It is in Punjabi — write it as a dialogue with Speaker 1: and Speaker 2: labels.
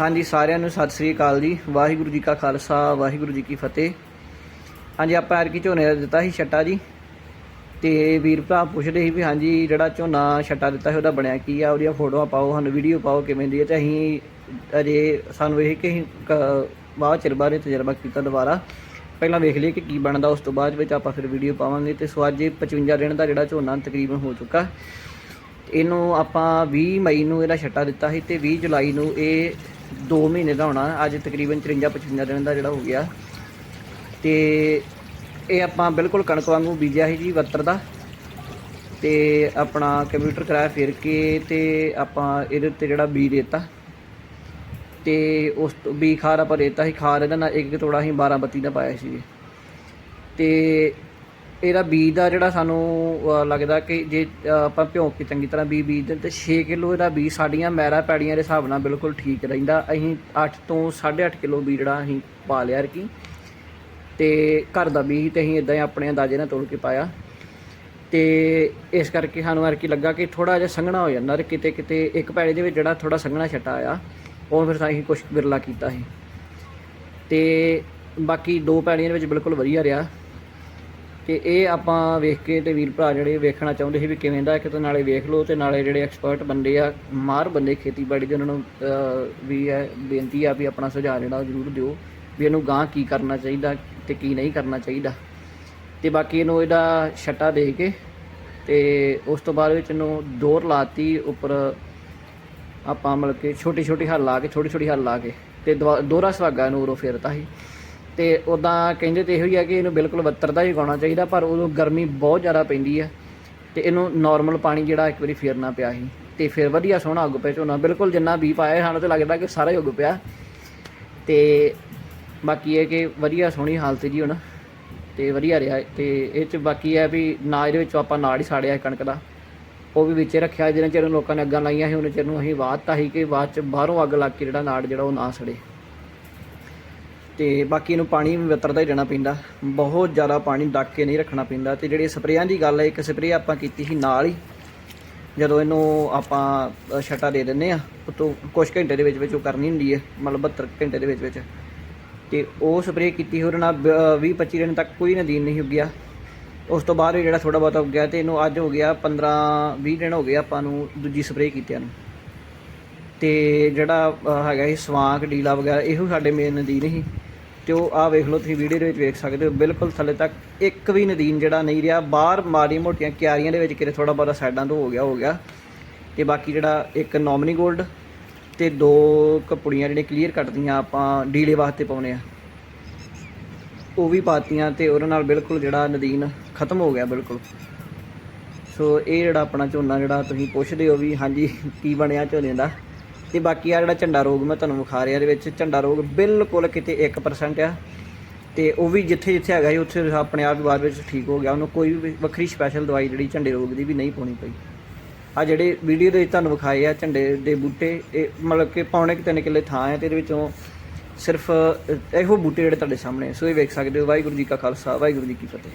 Speaker 1: ਹਾਂਜੀ, ਸਾਰਿਆਂ ਨੂੰ ਸਤਿ ਸ੍ਰੀ ਅਕਾਲ ਜੀ। ਵਾਹਿਗੁਰੂ ਜੀ ਕਾ ਖਾਲਸਾ, ਵਾਹਿਗੁਰੂ ਜੀ ਕੀ ਫਤਿਹ। ਹਾਂਜੀ, ਆਪਾਂ ਐਰਕੀ ਝੋਨੇ ਦਾ ਦਿੱਤਾ ਸੀ ਛੱਟਾ ਜੀ। ਤੇ ਵੀਰ ਭਰਾ ਪੁੱਛਦੇ ਸੀ ਵੀ ਹਾਂਜੀ, ਜਿਹੜਾ ਝੋਨਾ ਛੱਟਾ ਦਿੱਤਾ ਸੀ, ਉਹਦਾ ਬਣਿਆ ਕੀ ਆ? ਉਹਦੀਆਂ ਫੋਟੋਆਂ ਪਾਓ, ਸਾਨੂੰ ਵੀਡੀਓ ਪਾਓ ਕਿਵੇਂ ਦੀ ਹੈ ਤੇ ਅਸੀਂ ਅਜੇ ਸਾਨੂੰ ਇਹ ਕਿ ਅਸੀਂ ਕ- ਬਾਅਦ ਚਿਰ ਨੇ ਤਜਰਬਾ ਕੀਤਾ ਦੁਬਾਰਾ। ਪਹਿਲਾਂ ਵੇਖ ਲਈਏ ਕਿ ਕੀ ਬਣਦਾ, ਉਸ ਤੋਂ ਬਾਅਦ ਵਿੱਚ ਆਪਾਂ ਫਿਰ ਵੀਡੀਓ ਪਾਵਾਂਗੇ। ਤੇ ਸੋ ਅੱਜ ਇਹ 55 ਦਿਨ ਦਾ ਜਿਹੜਾ ਝੋਨਾ ਤਕਰੀਬਨ ਹੋ ਚੁੱਕਾ। ਇਹਨੂੰ ਆਪਾਂ 20 ਮਈ ਨੂੰ ਇਹਦਾ ਛੱਟਾ ਦਿੱਤਾ ਸੀ ਤੇ 20 ਜੁਲਾਈ ਨੂੰ ਇਹ 2 ਮਹੀਨੇ ਦਾ ਹੋਣਾ, ਅੱਜ ਤਕਰੀਬਨ 53 55 ਦਿਨ ਦਾ ਜਿਹੜਾ ਹੋ ਗਿਆ। ਤੇ ਇਹ ਆਪਾਂ ਬਿਲਕੁਲ ਕਣਕ ਵਾਂਗੂ ਬੀਜਿਆ ਸੀ ਜੀ, ਵੱਤਰ ਦਾ। ਤੇ ਆਪਣਾ ਕੰਪਿਊਟਰ ਕਰਾਇਆ ਫਿਰ ਕੇ ਤੇ ਆਪਾਂ ਇਹਦੇ ਉੱਤੇ ਜਿਹੜਾ ਬੀਜ ਦਿੱਤਾ। ਤੇ ਉਸ ਤੋਂ ਬੀ ਖਾਰ ਆਪਾਂ ਦੇਤਾ ਸੀ ਖਾਰ ਇਹਦਾ ਨਾਲ ਇੱਕ ਤੋੜਾ ਅਸੀਂ 12 ਬੱਤੀ ਦਾ ਪਾਇਆ ਸੀ। ਤੇ ਇਹਦਾ ਬੀਜ ਦਾ ਜਿਹੜਾ ਸਾਨੂੰ ਅਹ, ਲੱਗਦਾ ਕਿ ਜੇ ਅਹ, ਆਪਾਂ ਭਿਉਂ ਕੇ ਚੰਗੀ ਤਰ੍ਹਾਂ ਬੀਜ ਬੀਜਦੇ ਤੇ 6 ਕਿਲੋ ਇਹਦਾ ਬੀਜ ਸਾਡੀਆਂ ਮੈਰਾ ਪੈੜੀਆਂ ਦੇ ਹਿਸਾਬ ਨਾਲ ਬਿਲਕੁਲ ਠੀਕ ਰਹਿੰਦਾ। ਅਸੀਂ 8 ਤੋਂ 8.5 ਕਿਲੋ ਬੀਜ ਜਿਹੜਾ ਅਸੀਂ ਪਾ ਲਿਆ ਰਕੀ ਤੇ ਘਰ ਦਾ ਬੀਜ ਤੇ ਅਸੀਂ ਇਦਾਂ ਹੀ ਆਪਣੇ ਅੰਦਾਜ਼ੇ ਨਾਲ ਤੋੜ ਕੇ ਪਾਇਆ। ਤੇ ਇਸ ਕਰਕੇ ਸਾਨੂੰ ਅਰਕੀ ਲੱਗਾ ਕਿ ਥੋੜਾ ਜਿਹਾ ਸੰਘਣਾ ਹੋ ਜਾਂਦਾ ਤੇ ਕਿਤੇ ਕਿਤੇ ਇੱਕ ਪੈੜੇ ਦੇ ਵਿੱਚ ਜਿਹੜਾ ਥੋੜਾ ਸੰਘਣਾ ਛਟਾ ਆਇਆ ਉਹ ਫਿਰ ਅਸੀਂ ਕੁਝ ਬਿਰਲਾ ਕੀਤਾ ਸੀ। ਤੇ ਬਾਕੀ ਦੋ ਪੈੜੀਆਂ ਦੇ ਵਿੱਚ ਬਿਲਕੁਲ ਵਧੀਆ ਰਿਹਾ। ਤੇ ਇਹ ਆਪਾਂ ਵੇਖ ਕੇ ਤੇ ਵੀਰ ਭਰਾ ਜਿਹੜੇ ਵੇਖਣਾ ਚਾਹੁੰਦੇ ਸੀ ਵੀ ਕਿਵੇਂ ਦਾ ਇੱਕ ਤਾਂ ਨਾਲੇ ਵੇਖ ਲਓ ਤੇ ਨਾਲੇ ਜਿਹੜੇ ਐਕਸਪਰਟ ਬੰਦੇ ਆ, ਮਾਰ ਬੰਦੇ ਖੇਤੀਬਾੜੀ ਦੇ ਉਹਨਾਂ ਨੂੰ ਵੀ ਹੈ ਬੇਨਤੀ ਆ ਵੀ ਆਪਣਾ ਸੁਝਾਅ ਜਿਹੜਾ ਜ਼ਰੂਰ ਦਿਓ ਵੀ ਇਹਨੂੰ ਗਾਂ ਕੀ ਕਰਨਾ ਚਾਹੀਦਾ ਤੇ ਕੀ ਨਹੀਂ ਕਰਨਾ ਚਾਹੀਦਾ। ਤੇ ਬਾਕੀ ਇਹਨੂੰ ਇਹਦਾ ਛੱਟਾ ਦੇ ਕੇ ਤੇ ਉਸ ਤੋਂ ਬਾਅਦ ਵਿੱਚ ਇਹਨੂੰ ਦੋਰ ਲਾਤੀ ਉੱਪਰ ਆਪਾਂ ਮਤਲਬ ਕਿ ਛੋਟੀ ਛੋਟੀ ਹੱਲ ਲਾ ਕੇ ਛੋਟੀ ਛੋਟੀ ਹੱਲ ਲਾ ਕੇ ਤੇ ਦੁਆ- ਦੋਹਰਾ ਸੁਹਾਗਾ ਨੂੰ ਉਰੋਂ ਫੇਰਤਾ ਸੀ। ਤੇ ਉਦਾਂ ਕਹਿੰਦੇ ਤੇ ਇਹੋ ਹੀ ਆ ਕਿ ਇਹਨੂੰ ਬਿਲਕੁਲ ਵੱਤਰ ਦਾ ਹੀ ਉਗਾਉਣਾ ਚਾਹੀਦਾ, ਪਰ ਉਦੋਂ ਗਰਮੀ ਬਹੁਤ ਜ਼ਿਆਦਾ ਪੈਂਦੀ ਆ ਤੇ ਇਹਨੂੰ ਨਾਰਮਲ ਪਾਣੀ ਜਿਹੜਾ ਇੱਕ ਵਾਰੀ ਫੇਰਨਾ ਪਿਆ ਸੀ ਤੇ ਫਿਰ ਵਧੀਆ ਸੋਹਣਾ ਉੱਗ ਪਿਆ ਝੋਨਾ, ਬਿਲਕੁਲ ਜਿੰਨਾ ਵੀ ਪਾਇਆ ਸਾਨੂੰ ਤੇ ਲੱਗਦਾ ਕਿ ਸਾਰਾ ਹੀ ਉੱਗ ਪਿਆ ਤੇ ਬਾਕੀ ਇਹ ਕਿ ਵਧੀਆ ਸੋਹਣੀ ਹਾਲਤ ਜੀ ਹੁਣ ਤੇ ਵਧੀਆ ਰਿਹਾ ਤੇ ਇਹ ਚ ਬਾਕੀ ਹੈ ਵੀ ਨਾ ਇਹਦੇ ਵਿੱਚ ਆਪਾਂ ਨਾੜ ਹੀ ਸਾੜਿਆ ਕਣਕ ਦਾ, ਉਹ ਵੀ ਵਿੱਚੇ ਰੱਖਿਆ ਜਿਹਨਾਂ ਚਿਰ ਲੋਕਾਂ ਨੇ ਅੱਗਾਂ ਲਾਈਆਂ ਸੀ, ਉਹਨਾਂ ਚਿਰ ਨੂੰ ਅਸੀਂ ਵਾਹਤਾ ਸੀ ਕਿ ਬਾਅਦ ਚ ਬਾਹਰੋਂ ਅੱਗ ਲੱਗ ਕੇ ਜਿਹੜਾ ਨਾੜ ਜਿਹੜਾ ਉਹ ਨਾ ਸੜੇ। ਤੇ ਬਾਕੀ ਇਹਨੂੰ ਪਾਣੀ ਵੀ ਵਿਤਰਦਾ ਹੀ ਰਹਿਣਾ ਪੈਂਦਾ। ਬਹੁਤ ਜ਼ਿਆਦਾ ਪਾਣੀ ਡੱਕ ਕੇ ਨਹੀਂ ਰੱਖਣਾ ਪੈਂਦਾ ਤੇ ਜਿਹੜੀ ਸਪਰੇਆਂ ਦੀ ਗੱਲ ਹੈ ਇੱਕ ਸਪਰੇਅ ਆਪਾਂ ਕੀਤੀ ਸੀ ਨਾਲ ਹੀ। ਜਦੋਂ ਇਹਨੂੰ ਆਪਾਂ ਅ, ਛੱਟਾ ਦੇ ਦਿੰਨੇ ਆ ਉਤੋਂ ਕੁਝ ਘੰਟੇ ਦੇ ਵਿੱਚ ਵਿੱਚ ਉਹ ਕਰਨੀ ਹੁੰਦੀ ਹੈ ਮਤਲਬ 72 ਘੰਟੇ ਦੇ ਵਿੱਚ ਵਿੱਚ। ਤੇ ਉਹ ਸਪਰੇਅ ਕੀਤੀ ਹੋਰ ਨਾਲ 20 25 ਦਿਨ ਤੱਕ ਕੋਈ ਨਦੀਨ ਨਹੀਂ ਉੱਗਿਆ ਉਸ ਤੋਂ ਬਾਅਦ ਇਹ ਜਿਹੜਾ ਥੋੜਾ ਬਹੁਤਾ ਉੱਗਿਆ ਤੇ ਇਹਨੂੰ ਅੱਜ ਹੋ ਗਿਆ 15 20 ਦਿਨ ਹੋ ਗਏ ਆਪਾਂ ਨੂੰ ਦੂਜੀ ਸਪਰੇਅ ਕੀਤਿਆਂ ਨੂੰ। ਤੇ ਜਿਹੜਾ ਹੈਗਾ ਇਹ ਸਵਾਂਕ ਡੀਲਾ ਵਗੈਰਾ ਇਹੋ ਸਾਡੇ ਮੇਨ ਨਦੀਨ ਸੀ। ਤੇ ਉਹ ਆ ਵੇਖ ਲਓ, ਤੁਸੀਂ ਵੀਡੀਓ ਦੇ ਵਿੱਚ ਵੇਖ ਸਕਦੇ ਹੋ, ਬਿਲਕੁਲ ਥੱਲੇ ਤੱਕ ਇੱਕ ਵੀ ਨਦੀਨ ਜਿਹੜਾ ਨਹੀਂ ਰਿਹਾ। ਬਾਹਰ ਮਾੜੀ ਮੋਟੀਆਂ ਕਿਆਰੀਆਂ ਦੇ ਵਿੱਚ ਕਿਤੇ ਥੋੜਾ ਬਹੁਤਾ ਸਾਈਡਾਂ ਤੋਂ ਹੋ ਗਿਆ ਹੋ ਗਿਆ। ਤੇ ਬਾਕੀ ਜਿਹੜਾ ਇੱਕ ਨੋਮਨੀ ਗੋਲਡ ਤੇ ਦੋ ਕਪੜੀਆਂ ਜਿਹੜੇ ਕਲੀਅਰ ਕੱਟਦੀਆਂ ਆਪਾਂ ਡੀਲੇ ਵਾਸਤੇ ਪਾਉਨੇ ਆ। ਉਹ ਵੀ ਪਾਤੀਆਂ ਤੇ ਉਹਦੇ ਨਾਲ ਬਿਲਕੁਲ ਜਿਹੜਾ ਨਦੀਨ ਖਤਮ ਹੋ ਗਿਆ, ਬਿਲਕੁਲ। ਸੋ ਇਹ ਜਿਹੜਾ ਆਪਣਾ ਝੋਨਾ ਜਿਹੜਾ ਤੁਸੀਂ ਪੁੱਛਦੇ ਹੋ ਵੀ ਹਾਂਜੀ, ਕੀ ਬਣਿਆ ਝੋਨੇ ਦਾ? ਤੇ ਬਾਕੀ ਆ ਜਿਹੜਾ ਝੰਡਾ ਰੋਗ ਮੈਂ ਤੁਹਾਨੂੰ ਵਿਖਾ ਰਿਹਾ ਇਹਦੇ ਵਿੱਚ, ਝੰਡਾ ਰੋਗ ਬਿਲਕੁਲ ਕਿਤੇ 1% ਆ। ਤੇ ਉਹ ਵੀ ਜਿੱਥੇ ਜਿੱਥੇ ਹੈਗਾ ਸੀ, ਉੱਥੇ ਆਪਣੇ ਆਪ ਹੀ ਬਾਅਦ ਵਿੱਚ ਠੀਕ ਹੋ ਗਿਆ। ਉਹਨੂੰ ਕੋਈ ਵੀ ਵੱਖਰੀ ਸਪੈਸ਼ਲ ਦਵਾਈ ਜਿਹੜੀ ਝੰਡੇ ਰੋਗ ਦੀ ਵੀ ਨਹੀਂ ਪਾਉਣੀ ਪਈ। ਆ ਜਿਹੜੇ ਵੀਡੀਓ ਦੇ ਵਿੱਚ ਤੁਹਾਨੂੰ ਵਿਖਾਏ ਆ ਝੰਡੇ ਦੇ ਬੂਟੇ, ਇਹ ਮਤਲਬ ਕਿ ਪੌਣੇ ਕੁ ਤਿੰਨ ਕਿੱਲੇ ਥਾਂ ਹੈ ਤੇ ਇਹਦੇ ਵਿੱਚੋਂ ਸਿਰਫ ਇਹੋ ਬੂਟੇ ਜਿਹੜੇ ਤੁਹਾਡੇ ਸਾਹਮਣੇ ਸੋ ਇਹ ਵੇਖ ਸਕਦੇ ਹੋ। ਵਾਹਿਗੁਰੂ ਜੀ ਕਾ ਖਾਲਸਾ, ਵਾਹਿਗੁਰੂ ਜੀ ਕੀ ਫਤਿਹ।